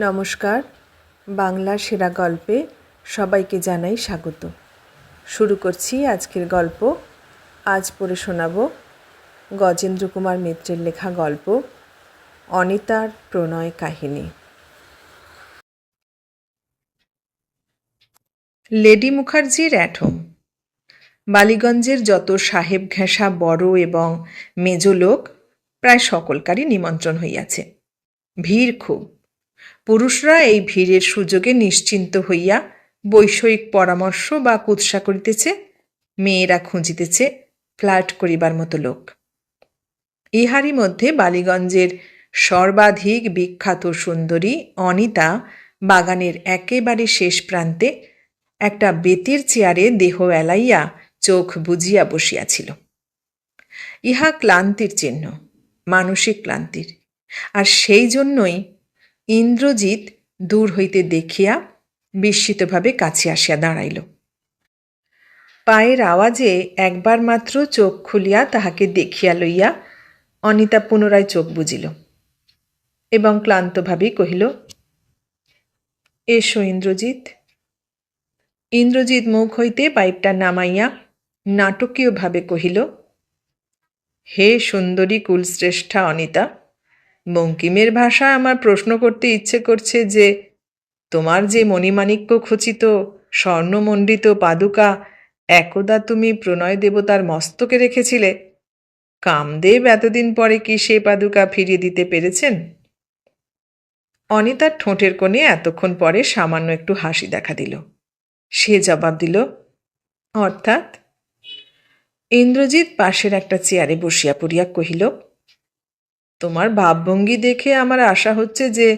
নমস্কার, বাংলা সেরা গল্পে সবাইকে জানাই স্বাগত। শুরু করছি আজকের গল্প। আজ পড়ে শোনাব গজেন্দ্র কুমার মিত্রের লেখা গল্প, অনিতার প্রণয় কাহিনী। লেডি মুখার্জির অ্যাটম বালিগঞ্জের যত সাহেব ঘেঁষা বড় এবং মেজ লোক, প্রায় সকলকারই নিমন্ত্রণ হইয়াছে। ভিড় খুব। পুরুষরা এই ভিড়ের সুযোগে নিশ্চিন্ত হইয়া বৈষয়িক পরামর্শ বা কুৎসা করিতেছে, মেয়েরা খুঁজিতেছে ফ্ল্যাট করিবার মতো লোক। ইহারই মধ্যে বালিগঞ্জের সর্বাধিক বিখ্যাত সুন্দরী অনিতা বাগানের একেবারে শেষ প্রান্তে একটা বেতের চেয়ারে দেহ এলাইয়া চোখ বুজিয়া বসিয়াছিল। ইহা ক্লান্তির চিহ্ন, মানসিক ক্লান্তির। আর সেই জন্যই ইন্দ্রজিৎ দূর হইতে দেখিয়া বিস্মিতভাবে কাছে আসিয়া দাঁড়াইল। পায়ের আওয়াজে একবার মাত্র চোখ খুলিয়া তাহাকে দেখিয়া লইয়া অনিতা পুনরায় চোখ বুজিল এবং ক্লান্তভাবেই কহিল, এসো ইন্দ্রজিৎ। ইন্দ্রজিৎ মুখ হইতে পাইপটা নামাইয়া নাটকীয়ভাবে কহিল, হে সুন্দরী কুলশ্রেষ্ঠা অনিতা বঙ্কিমের ভাষায় আমার প্রশ্ন করতে ইচ্ছে করছে যে, তোমার যে মণিমাণিক্য খচিত, স্বর্ণমণ্ডিত পাদুকা একদা তুমি প্রণয় দেবতার মস্তকে রেখেছিলে, কামদেব এতদিন পরে কি সে পাদুকা ফিরিয়ে দিতে পেরেছেন? অনিতার ঠোঁটের কোণে এতক্ষণ পরে সামান্য একটু হাসি দেখা দিল। সে জবাব দিল, অর্থাৎ? ইন্দ্রজিৎ পাশের একটা চেয়ারে বসিয়া পড়িয়া কহিল তোমার ভাবভঙ্গি দেখে আমার আশা হচ্ছে যে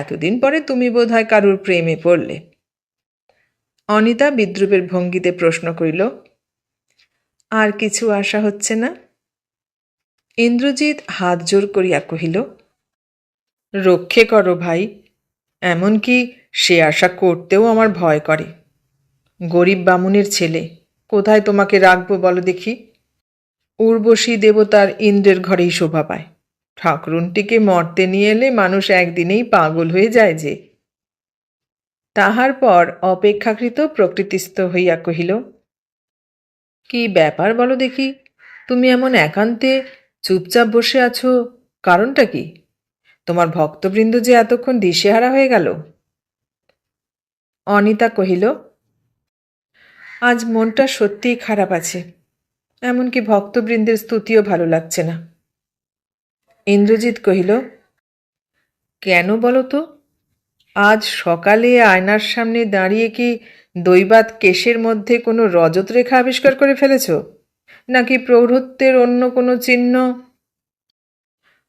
এতদিন পরে তুমি বোধহয় কারুর প্রেমে পড়লে। অনিতা বিদ্রুপের ভঙ্গিতে প্রশ্ন করিল, আর কিছু আশা হচ্ছে না? ইন্দ্রজিৎ হাত জোর করিয়া কহিল, রক্ষে করো ভাই, এমনকি সে আশা করতেও আমার ভয় করে। গরিব বামুনের ছেলে, কোথায় তোমাকে রাখব বলো দেখি? উর্বশী দেবতার ইন্দ্রের ঘরেই শোভা পায়। ঠাকুরুনটিকে মর্তে নিয়ে এলে মানুষ একদিনেই পাগল হয়ে যায় যে। তাহার পর অপেক্ষাকৃত প্রকৃতিস্থ হইয়া কহিল, কি ব্যাপার বলো দেখি, তুমি এমন একান্তে চুপচাপ বসে আছো, কারণটা কি? তোমার ভক্তবৃন্দ যে এতক্ষণ দিশেহারা হয়ে গেল? অনিতা কহিল, আজ মনটা সত্যিই খারাপ আছে, এমনকি ভক্তবৃন্দের স্তুতিও ভালো লাগছে না। ইন্দ্রজিৎ কহিল, কেন বলো তো? আজ সকালে আয়নার সামনে দাঁড়িয়ে কি দৈবাত কেশের মধ্যে কোনো রজত রেখা আবিষ্কার করে ফেলেছ? নাকি প্রৌঢ়ত্বের অন্য কোনো চিহ্ন?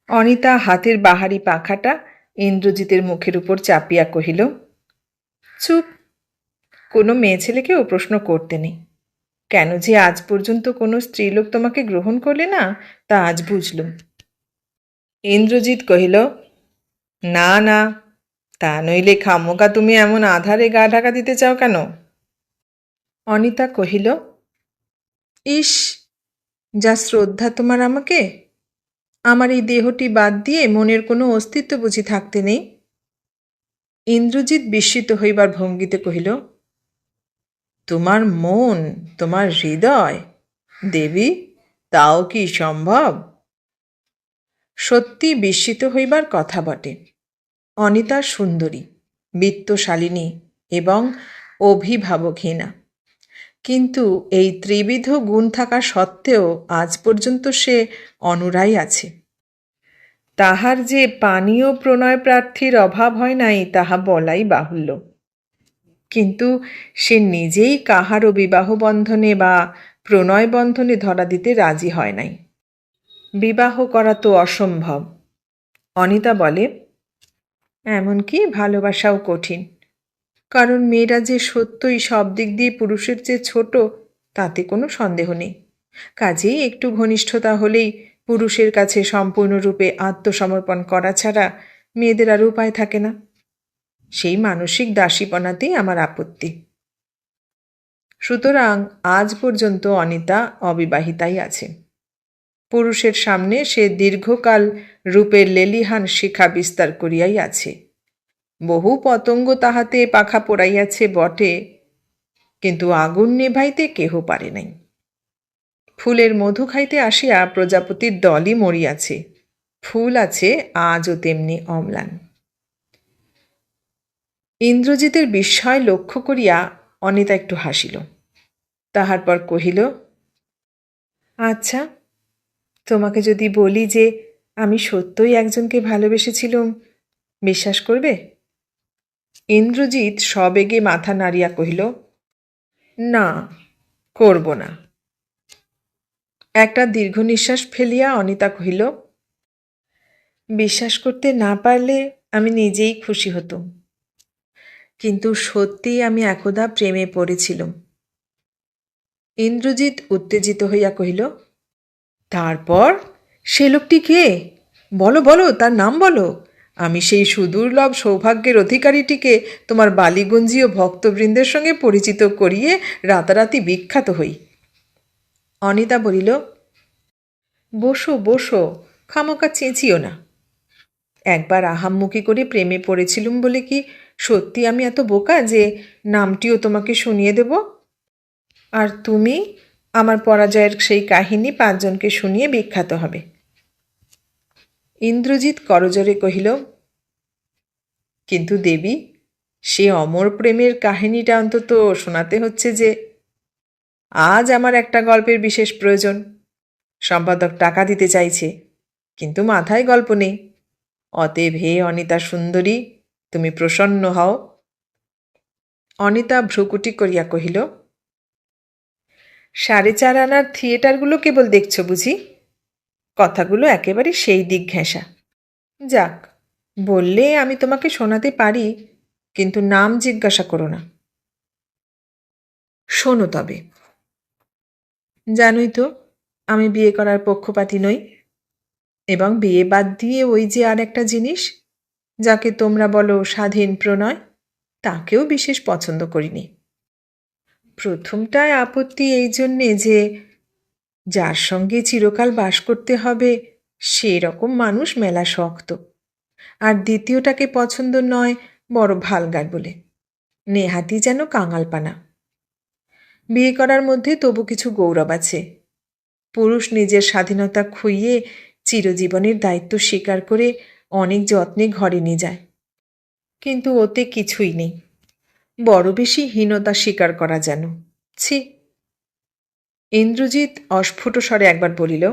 অনিতা হাতের বাহারি পাখাটা ইন্দ্রজিতের মুখের উপর চাপিয়া কহিল, চুপ। কোনো মেয়ে ছেলেকেও প্রশ্ন করতে নেই। কেন যে আজ পর্যন্ত কোনো স্ত্রীলোক তোমাকে গ্রহণ করলে না, তা আজ বুঝলুম। ইন্দ্রজিৎ কহিল, না না, তা নইলে খামোকা তুমি এমন আধারে গা ঢাকা দিতে চাও কেন? অনিতা কহিল, ইস, যা শ্রদ্ধা তোমার আমাকে। আমার এই দেহটি বাদ দিয়ে মনের কোনো অস্তিত্ব বুঝি থাকতে নেই? ইন্দ্রজিৎ বিস্মিত হইবার ভঙ্গিতে কহিল, তোমার মন, তোমার হৃদয়, দেবী, তাও কি সম্ভব? সত্যি বিস্মিত হইবার কথা বটে। অনিতা সুন্দরী, বিত্তশালিনী এবং অভিভাবকহীনা। কিন্তু এই ত্রিবিধ গুণ থাকা সত্ত্বেও আজ পর্যন্ত সে অনুরাই আছে। তাহার যে পানীয় প্রণয় প্রার্থীর অভাব হয় নাই, তাহা বলাই বাহুল্য। কিন্তু সে নিজেই কাহারও বিবাহ বন্ধনে বা প্রণয় বন্ধনে ধরা দিতে রাজি হয় নাই। বিবাহ করা তো অসম্ভব। অনিতা বলে, এমনকি ভালোবাসাও কঠিন। কারণ মেয়েরা যে সত্যই সব দিক দিয়ে পুরুষের চেয়ে ছোট, তাতে কোনো সন্দেহ নেই। কাজেই একটু ঘনিষ্ঠতা হলেই পুরুষের কাছে সম্পূর্ণরূপে আত্মসমর্পণ করা ছাড়া মেয়েদের আর উপায় থাকে না। সেই মানসিক দাসীপনাতেই আমার আপত্তি। সুতরাং আজ পর্যন্ত অনিতা অবিবাহিতাই আছে। পুরুষের সামনে সে দীর্ঘকাল রূপের লেলিহান শিখা বিস্তার করিয়াই আছে। বহু পতঙ্গ তাহাতে পাখা পড়াইয়াছে বটে, কিন্তু আগুন নেভাইতে কেহ পারে নাই। ফুলের মধু খাইতে আসিয়া প্রজাপতির দলই মরিয়াছে, ফুল আছে আজও তেমনি অম্লান। ইন্দ্রজিতের বিস্ময় লক্ষ্য করিয়া অনিতা একটু হাসিল। তাহার পর কহিল আচ্ছা তোমাকে যদি বলি যে আমি সত্যই একজনকে ভালোবেসেছিলুম, বিশ্বাস করবে? ইন্দ্রজিৎ সবেগে মাথা নাড়িয়া কহিল, না, করব না। একটা দীর্ঘ নিঃশ্বাস ফেলিয়া অনিতা কহিল, বিশ্বাস করতে না পারলে আমি নিজেই খুশি হতুম। কিন্তু সত্যি আমি একদা প্রেমে পড়েছিলাম। ইন্দ্রজিৎ উত্তেজিত হইয়া কহিল তারপর সে লোকটি কে? বলো বলো, তার নাম বলো। আমি সেই সুদুর্লভ সৌভাগ্যের অধিকারীটিকে তোমার বালিগঞ্জীয় ভক্তবৃন্দের সঙ্গে পরিচিত করিয়ে রাতারাতি বিখ্যাত হই। অনিতা বলিল, বসো বসো খামোকা চেঁচিও না। একবার আহাম্মুখী করে প্রেমে পড়েছিলুম বলে কি সত্যি আমি এত বোকা যে নামটিও তোমাকে শুনিয়ে দেব? আর তুমি আমার পরাজয়ের সেই কাহিনী পাঁচজনকে শুনিয়ে বিখ্যাত হবে। ইন্দ্রজিৎ করজরে কহিল, কিন্তু দেবী, সে অমর প্রেমের কাহিনীটা অন্তত শোনাতে হচ্ছে যে, আজ আমার একটা গল্পের বিশেষ প্রয়োজন। সম্পাদক টাকা দিতে চাইছে, কিন্তু মাথায় গল্প নেই। অতএব হে অনিতা সুন্দরী, তুমি প্রসন্ন হও। অনিতা ভ্রুকুটি করিয়া কহিল সাড়ে চার আনার থিয়েটারগুলো কেবল দেখছ বুঝি? কথাগুলো একেবারে সেই দিক ঘেঁষা। যাক, বললে আমি তোমাকে শোনাতে পারি, কিন্তু নাম জিজ্ঞাসা করো না। শোনো তবে। জানোই তো, আমি বিয়ে করার পক্ষপাতি নই। এবং বিয়ে বাদ দিয়ে ওই যে আর একটা জিনিস, যাকে তোমরা বলো স্বাধীন প্রণয়, তাকেও বিশেষ পছন্দ করিনি। প্রথমটায় আপত্তি এই জন্যে যে, যার সঙ্গে চিরকাল বাস করতে হবে সেই রকম মানুষ মেলা শক্ত। আর দ্বিতীয়টাকে পছন্দ নয়, বড় ভালগার বলে। নেহাতি যেন কাঙালপানা। বিয়ে করার মধ্যে তবু কিছু গৌরব আছে। পুরুষ নিজের স্বাধীনতা খুইয়ে চিরজীবনের দায়িত্ব স্বীকার করে অনেক যত্নে ঘরে নিয়ে যায়। কিন্তু ওতে কিছুই নেই। বড় বেশি হীনতা স্বীকার করা যেন। ছি। ইন্দ্রজিৎ অস্ফুট স্বরে একবার বলিল,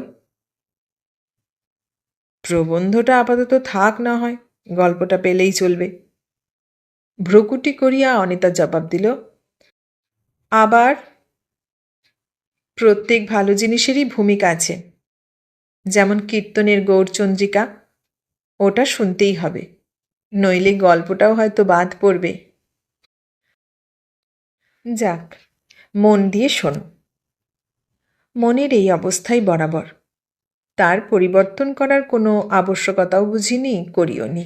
প্রবন্ধটা আপাতত থাক না হয়, গল্পটা পেলেই চলবে। ভ্রকুটি করিয়া অনিতা জবাব দিল, আবার প্রত্যেক ভালো জিনিসেরই ভূমিকা আছে, যেমন কীর্তনের গৌরচন্দ্রিকা ওটা শুনতেই হবে, নইলে গল্পটাও হয়তো বাদ পড়বে। যাক, মন দিয়ে শোনো। মনের এই অবস্থাই বরাবর। তার পরিবর্তন করার কোনো আবশ্যকতাও বুঝিনি করিও নি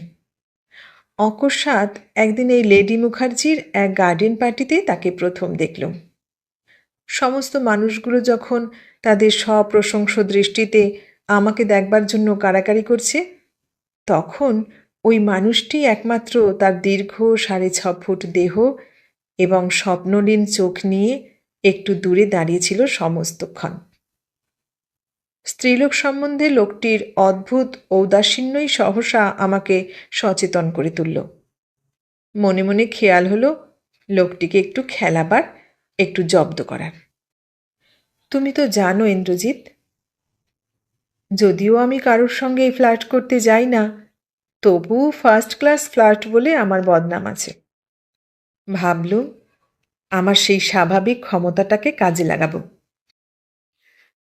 অকস্মাৎ একদিন এই লেডি মুখার্জির এক গার্ডেন পার্টিতে তাকে প্রথম দেখলুম। সমস্ত মানুষগুলো যখন তাদের সপ্রশংস দৃষ্টিতে আমাকে দেখবার জন্য কারাকারি করছে, তখন ওই মানুষটি একমাত্র তার দীর্ঘ সাড়ে ছ ফুট দেহ এবং স্বপ্নলীন চোখ নিয়ে একটু দূরে দাঁড়িয়েছিল সমস্তক্ষণ। স্ত্রীলোক সম্বন্ধে লোকটির অদ্ভুত, ঔদাসীন্যই সহসা আমাকে সচেতন করে তুলল। মনে মনে খেয়াল হলো, লোকটিকে একটু খেলাবার, একটু জব্দ করার। তুমি তো জানো ইন্দ্রজিৎ, যদিও আমি কারোর সঙ্গে ফ্লার্ট করতে যাই না তবু ফার্স্ট ক্লাস ফ্লার্ট বলে আমার বদনাম আছে। ভাবলুম আমার সেই স্বাভাবিক ক্ষমতাটাকে কাজে লাগাবো।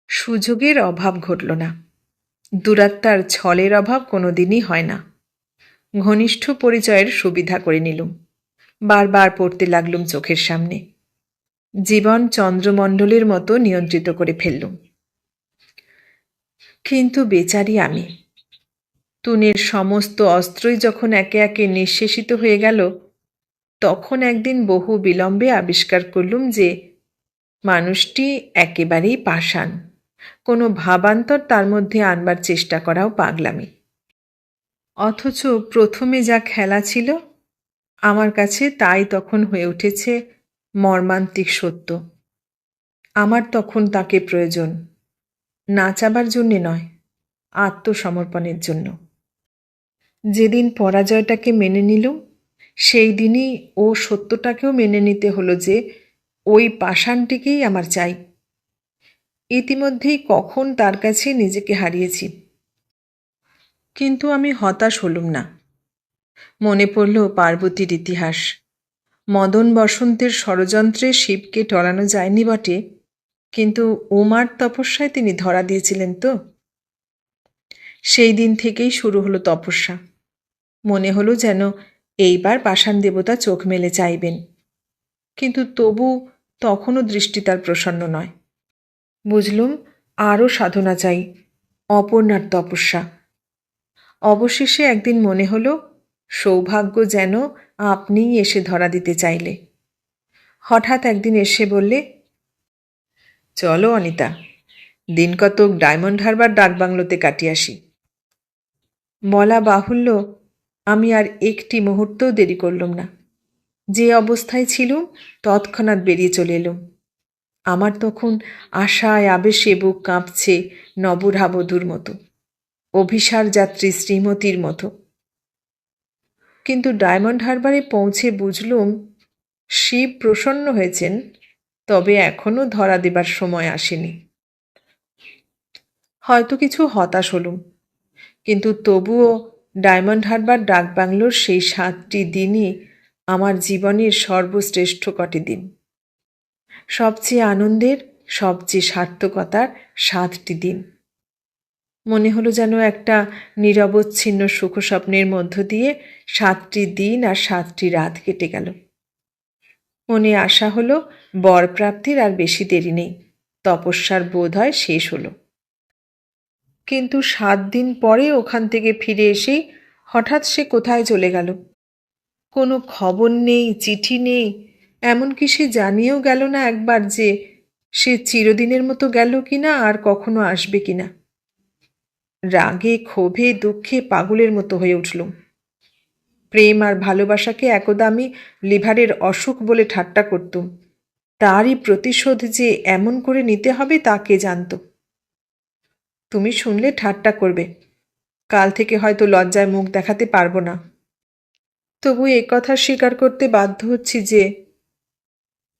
সুযোগের অভাব ঘটল না। দূরাত্মার ছলের অভাব কোনো দিনই হয় না। ঘনিষ্ঠ পরিচয়ের সুবিধা করে নিলুম। বারবার পড়তে লাগলুম চোখের সামনে। জীবন চন্দ্রমণ্ডলের মতো নিয়ন্ত্রিত করে ফেললুম। কিন্তু বেচারি আমি, তুনের সমস্ত অস্ত্রই যখন একে একে নিঃশেষিত হয়ে গেল তখন একদিন বহু বিলম্বে আবিষ্কার করলুম যে মানুষটি একেবারেই পাষাণ। কোনো ভাবান্তর তার মধ্যে আনবার চেষ্টা করাও পাগলামি। অথচ প্রথমে যা খেলা ছিল, আমার কাছে তাই তখন হয়ে উঠেছে মর্মান্তিক সত্য। আমার তখন তাকে প্রয়োজন, না চাবার জন্যে নয়, আত্মসমর্পণের জন্য। যেদিন পরাজয়টাকে মেনে নিলুম সেই দিনই ও সত্যটাকেও মেনে নিতে হলো যে ওই পাষাণটিকেই আমার চাই। ইতিমধ্যেই কখন তার কাছে নিজেকে হারিয়েছি। কিন্তু আমি হতাশ হলুম না। মনে পড়ল পার্বতীর ইতিহাস। মদন বসন্তের ষড়যন্ত্রে শিবকে টলানো যায়নি বটে, কিন্তু উমার তপস্যায় তিনি ধরা দিয়েছিলেন তো। সেই দিন থেকেই শুরু হলো তপস্যা। মনে হলো যেন এইবার পাষাণ দেবতা চোখ মেলে চাইবেন। কিন্তু তবু তখনও দৃষ্টি তার প্রসন্ন নয়। বুঝলুম, আরও সাধনা চাই, অপর্ণার তপস্যা। অবশেষে একদিন মনে হলো, সৌভাগ্য যেন আপনিই এসে ধরা দিতে চাইলে। হঠাৎ একদিন এসে বললে, চলো অনিতা, দিন কতক ডায়মন্ড হারবার ডাকবাংলোতে কাটিয়ে আসি। বলা বাহুল্য আমি আর একটি মুহূর্তও দেরি করলাম না। যে অবস্থায় ছিলুম, তৎক্ষণাৎ বেরিয়ে চলে এলুম। আমার তখন আশায় আবেশে বুক কাঁপছে নবরাবধূর মতো, অভিসার যাত্রী শ্রীমতীর মতো। কিন্তু ডায়মন্ড হারবারে পৌঁছে বুঝলুম, শিব প্রসন্ন হয়েছেন, তবে এখনও ধরা দেবার সময় আসেনি। হয়তো কিছু হতাশ হলুম, কিন্তু তবুও ডায়মন্ড হারবার ডাকবাংলোর সেই সাতটি দিনই আমার জীবনের সর্বশ্রেষ্ঠ কটি দিন। সবচেয়ে আনন্দের, সবচেয়ে সার্থকতার সাতটি দিন। মনে হলো যেন একটা নিরবচ্ছিন্ন সুখস্বপ্নের মধ্য দিয়ে সাতটি দিন আর সাতটি রাত কেটে গেল। মনে আশা হলো, বরপ্রাপ্তির আর বেশি দেরি নেই। তপস্যার বোধ হয় শেষ হলো। কিন্তু সাত দিন পরে ওখান থেকে ফিরে এসেই হঠাৎ সে কোথায় চলে গেল। কোনো খবর নেই, চিঠি নেই, এমনকি সে জানিয়েও গেল না একবার যে সে চিরদিনের মতো গেল কিনা আর কখনো আসবে কিনা। রাগে, ক্ষোভে, দুঃখে পাগলের মতো হয়ে উঠলুম প্রেম আর ভালোবাসাকে একদা আমি লিভারের অসুখ বলে ঠাট্টা করতুম তারই প্রতিশোধ যে এমন করে নিতে হবে তা কে জানত? তুমি শুনলে ঠাট্টা করবে। কাল থেকে হয়তো লজ্জায় মুখ দেখাতে পারব না। তবু এ কথা স্বীকার করতে বাধ্য হচ্ছি যে,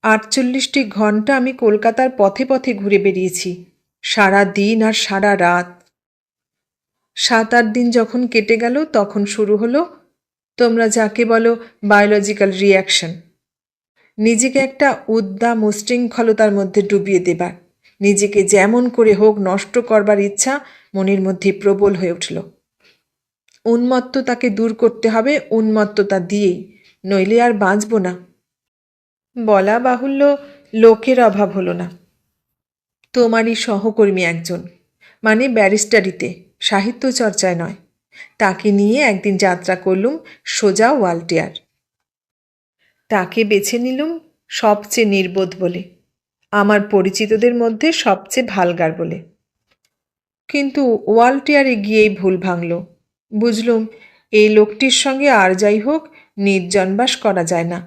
আটচল্লিশটি ঘণ্টা আমি কলকাতার পথে পথে ঘুরে বেরিয়েছি সারা দিন আর সারা রাত। সাত আট দিন যখন কেটে গেল, তখন শুরু হলো, তোমরা যাকে বলো বায়োলজিক্যাল রিয়াকশন নিজেকে একটা উদ্দাম উশৃঙ্খলতার মধ্যে ডুবিয়ে দেবার। নিজেকে যেমন করে হোক নষ্ট করবার ইচ্ছা মনের মধ্যে প্রবল হয়ে উঠল। উন্মত্ততাকে দূর করতে হবে, উন্মত্ততা দিয়েই, নইলে আর বাঁচব না। বলা বাহুল্য, লোকের অভাব হলো না। তোমারই সহকর্মী একজন মানে ব্যারিস্টারিতে, সাহিত্য চর্চায় নয়। তাকে নিয়ে একদিন যাত্রা করলুম সোজা ওয়ালটেয়ার। তাকে বেছে নিলুম সবচেয়ে নির্বোধ বলে। আমার পরিচিতদের মধ্যে সবচেয়ে ভালগার বলে। কিন্তু ওয়ালটেয়ারে গিয়েই ভুল ভাঙল। বুঝলুম, এই লোকটির সঙ্গে আর যাই হোক, নির্জনবাস করা যায় না।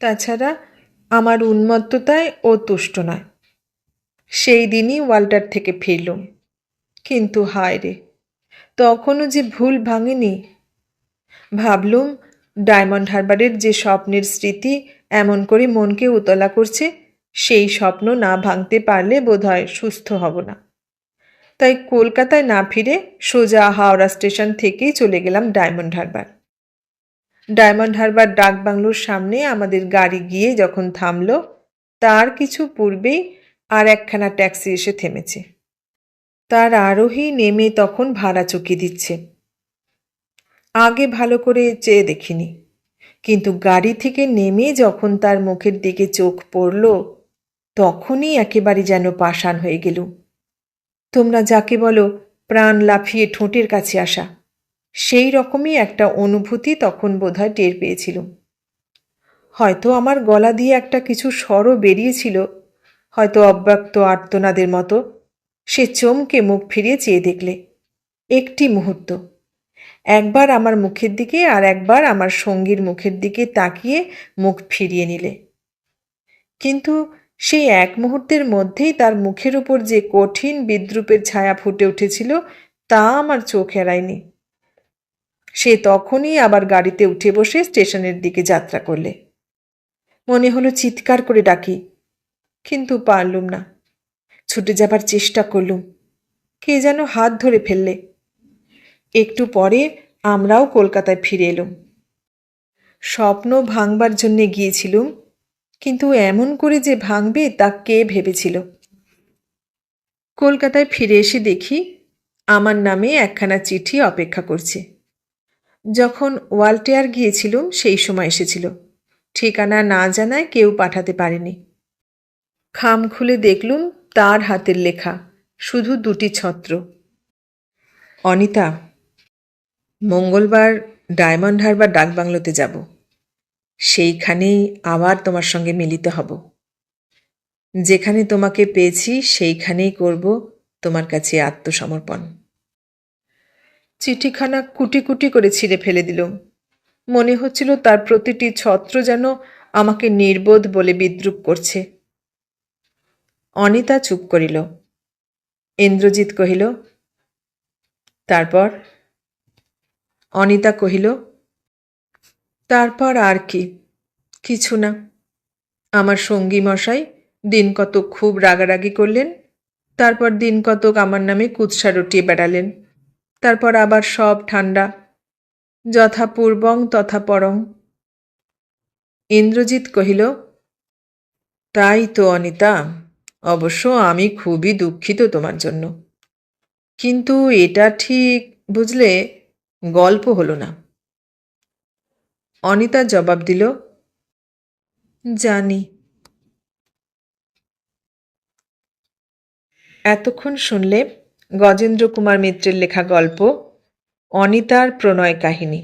তাছাড়া আমার উন্মত্ততায় ও তুষ্ট নয়। সেই দিনই ওয়াল্টার থেকে ফিরলুম। কিন্তু হায় রে, তখনও যে ভুল ভাঙেনি। ভাবলুম, ডায়মন্ড হারবারের যে স্বপ্নের স্মৃতি এমন করে মনকে উতলা করছে সেই স্বপ্ন না ভাঙতে পারলে বোধহয় সুস্থ হব না। তাই কলকাতায় না ফিরে সোজা হাওড়া স্টেশন থেকেই চলে গেলাম ডায়মন্ড হারবার। ডায়মন্ড হারবার ডাক বাংলোর সামনে আমাদের গাড়ি গিয়ে যখন থামল, তার কিছু পূর্বেই আর একখানা ট্যাক্সি এসে থেমেছে। তার আরোহী নেমে তখন ভাড়া চুকিয়ে দিচ্ছে। আগে ভালো করে চেয়ে দেখিনি, কিন্তু গাড়ি থেকে নেমে যখন তার মুখের দিকে চোখ পড়ল তখনই একেবারে যেন পাষাণ হয়ে গেল। তোমরা যাকে বলো, প্রাণ লাফিয়ে ঠোঁটের কাছে আসা। সেই রকমই একটা অনুভূতি তখন বোধহয় টের পেয়েছিলুম হয়তো আমার গলা দিয়ে একটা কিছু স্বরও বেরিয়েছিল, হয়তো অব্যক্ত আর্তনাদের মতো। সে চমকে মুখ ফিরিয়ে চেয়ে দেখলে, একটি মুহূর্ত। একবার আমার মুখের দিকে আর একবার আমার সঙ্গীর মুখের দিকে তাকিয়ে মুখ ফিরিয়ে নিলে। কিন্তু সেই এক মুহূর্তের মধ্যেই তার মুখের উপর যে কঠিন বিদ্রুপের ছায়া ফুটে উঠেছিল, তা আমার চোখ এড়ায়নি। সে তখনই আবার গাড়িতে উঠে বসে স্টেশনের দিকে যাত্রা করলে। মনে হলো চিৎকার করে ডাকি, কিন্তু পারলুম না। ছুটে যাবার চেষ্টা করলুম, কে যেন হাত ধরে ফেললে। একটু পরে আমরাও কলকাতায় ফিরে এলুম। স্বপ্ন ভাঙবার জন্যে গিয়েছিলুম কিন্তু এমন করে যে ভাঙবে তা কে ভেবেছিল? কলকাতায় ফিরে এসে দেখি, আমার নামে একখানা চিঠি অপেক্ষা করছে। যখন ওয়ালটেয়ার গিয়েছিলুম সেই সময় এসেছিল। ঠিকানা না জানায় কেউ পাঠাতে পারেনি। খাম খুলে দেখলুম, তার হাতের লেখা, শুধু দুটি ছত্র। অনিতা, মঙ্গলবার ডায়মন্ড হারবার ডাকবাংলোতে যাব। সেইখানেই আবার তোমার সঙ্গে মিলিত হব। যেখানে তোমাকে পেয়েছি, সেইখানেই করব তোমার কাছে আত্মসমর্পণ। চিঠিখানা কুটি কুটি করে ছিঁড়ে ফেলে দিলুম মনে হচ্ছিল তার প্রতিটি ছত্র যেন আমাকে নির্বোধ বলে বিদ্রুপ করছে। অনিতা চুপ করিল। ইন্দ্রজিৎ কহিল, তারপর? অনিতা কহিল তারপর আর কি? কিছু না। আমার সঙ্গী মশাই দিন কতক খুব রাগারাগি করলেন, তারপর দিন কতক আমার নামে কুৎসা রটিয়ে বেড়ালেন, তারপর আবার সব ঠান্ডা যথা পূর্বং তথা পরং। ইন্দ্রজিৎ কহিল, তাই তো অনিতা, অবশ্য আমি খুবই দুঃখিত তোমার জন্য। কিন্তু এটা ঠিক বুঝলে গল্প হলো না। অনিতা জবাব দিল জানি। এতক্ষণ শুনলে গজেন্দ্র কুমার মিত্রের লেখা গল্প অনিতার প্রণয় কাহিনী।